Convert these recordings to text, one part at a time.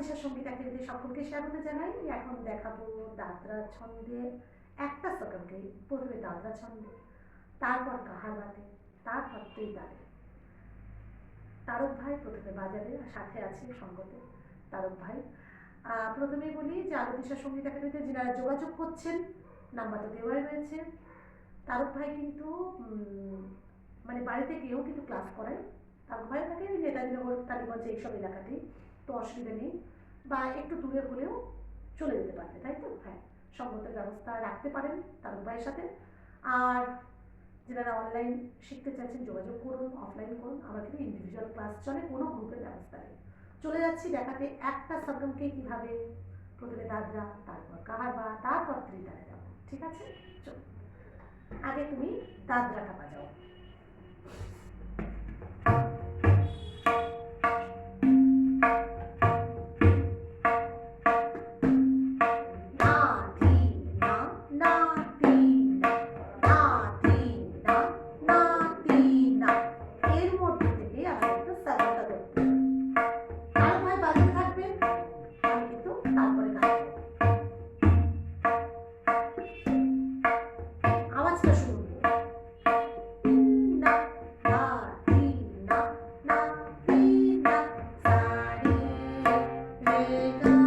দিশার সংগীত একাডেমিতে সকলকে স্বাগত জানাই। এখন দেখাবো দাদরা ছন্দের একটা সকলকে প্রথমে দাদরা ছন্দে। তারপর কাহারবাতে তারপর ত্রিতালে। তারক ভাই প্রথমে বাজাবে আর সাথে আছে সঙ্গতে তারক ভাই। আহ, প্রথমেই বলি যে আলো দিশা সংগীত একাডেমিতে যারা যোগাযোগ করছেন নাম্বার তো দেওয়াই রয়েছে। তারক ভাই কিন্তু মানে বাড়িতে গিয়েও কিন্তু ক্লাস করায়। তারক ভাই থাকে ওই নেতাজিনগর টালিগঞ্জ এইসব এলাকাতেই তো অসুবিধা নেই বা একটু দূরে হলেও চলে যেতে পারবে, তাই তো? হ্যাঁ সঙ্গতের ব্যবস্থা রাখতে পারেন তারক ভাইয়ের সাথে। আর যারা অনলাইন শিখতে চাইছেন, যোগাযোগ করুন অফলাইন করুন, আমার কিন্তু ইন্ডিভিজুয়াল ক্লাস চলে, কোনো গ্রুপের ব্যবস্থা নেই। চলে যাচ্ছি দেখাতে একটা সরগমকে কীভাবে প্রথমে দাদরা, তারপর কাহারবা তারপর ত্রিতালে যাব, ঠিক আছে? চলো। আগে তুমি দাদরাটা বাজাও Hare Krishna.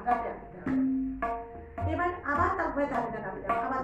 এটাকে দাদরাতে আনতে হবে এবার আবার তারপরে দাদরা গাবে যাও আবার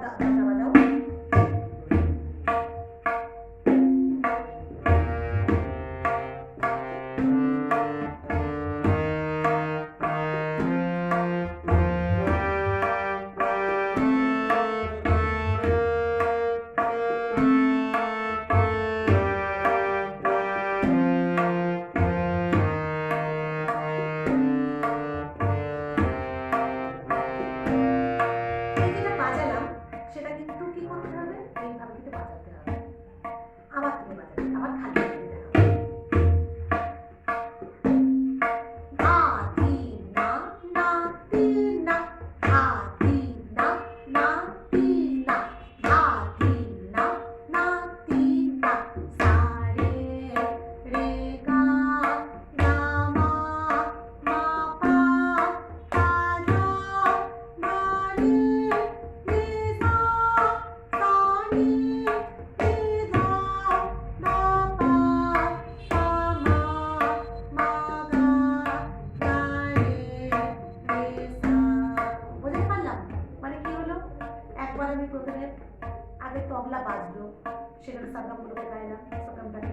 সেখানে সারগামগুলোকে গাইলাম সারগামটাকে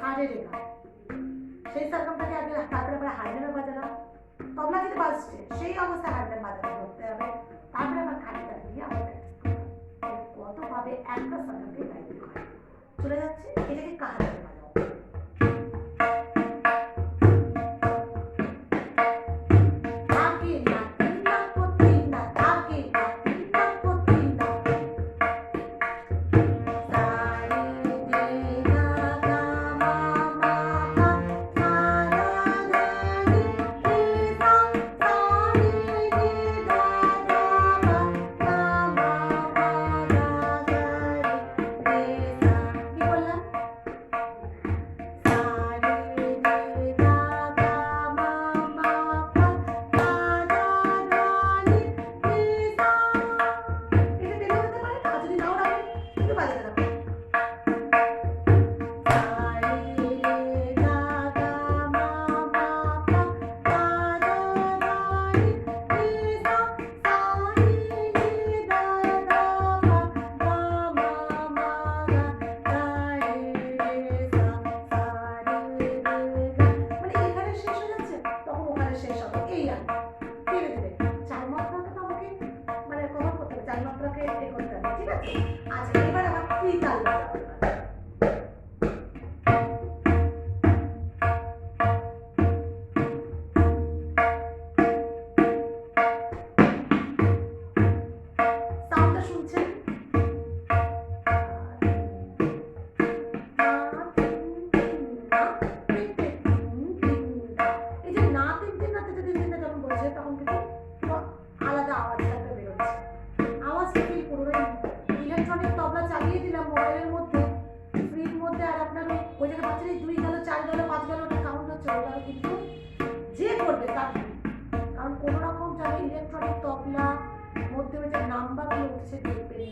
সারে রেখা। সেই সারগামটাকে আগে তারপরে আমরা হারমোনিয়ামে বাজালাম। তবলা কিন্তু বাজছে সেই অবস্থায় হারমোনিয়াম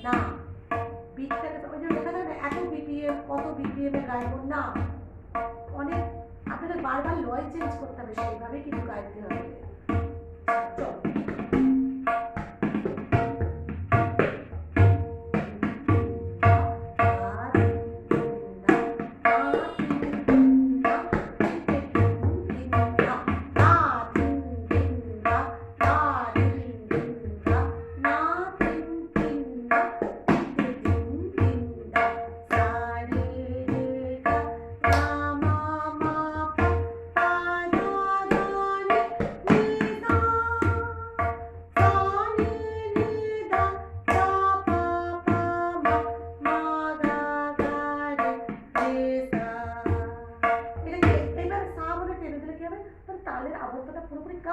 না। বিটটাকে ওই যে লেখা থাকে না, এত বিপিএম কত বিপিএম এ গাইব না, অনেক, আপনাদের বারবার লয় চেঞ্জ করতে হবে সেইভাবে কিন্তু গাইতে হবে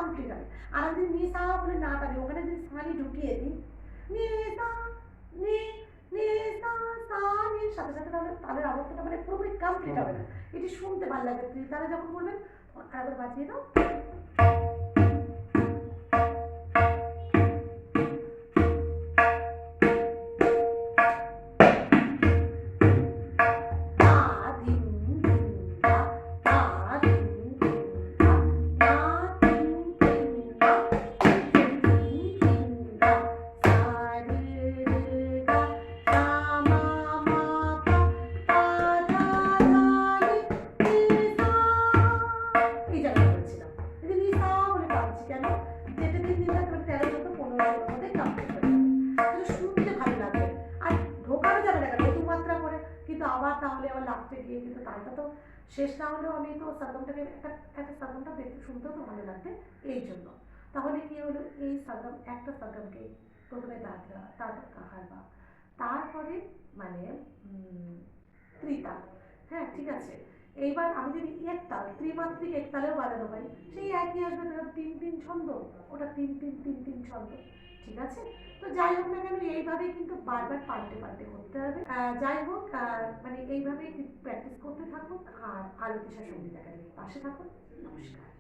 কমপ্লিট হবে। আর আমি যদি নিশা বলে না পারি ওখানে যদি সানি ঢুকিয়ে দিই নি সা নি নি সা সা সাথে সাথে তাহলে তাদের আবর্তটা মানে পুরোপুরি কমপ্লিট হবে না। এটি শুনতে ভালো লাগে। তুই তাহলে যখন বলবেন আরেকবার বাজিয়ে দাও। তাহলে আবার লাস্টে গিয়ে কিন্তু তালটা তো শেষ না হলেও আমি তো সাগমটাকে একটা একটা সাগমটা দেখতে শুনতেও তো ভালো লাগবে এই জন্য। তাহলে কি হলো? এই সাগম একটা সাগমকে প্রথমে দাদরা তারপর কাহারবা তারপরে মানে ত্রিতাল। হ্যাঁ ঠিক আছে। এইবার আমি যদি একতাল, ত্রিমাত্রিক একতালেও বাজানো পাই সেই একই আসবে ধরো তিন তিন ছন্দ। ওটা তিন তিন তিন তিন ছন্দ। ঠিক আছে? তো যাই হোক না কেন, এইভাবেই কিন্তু বারবার পাল্টে পাল্টে করতে হবে। যাই হোক মানে এইভাবেই প্র্যাকটিস করতে থাকুন আর আলোকিসা সংগীত একাডেমির পাশে থাকুন। নমস্কার।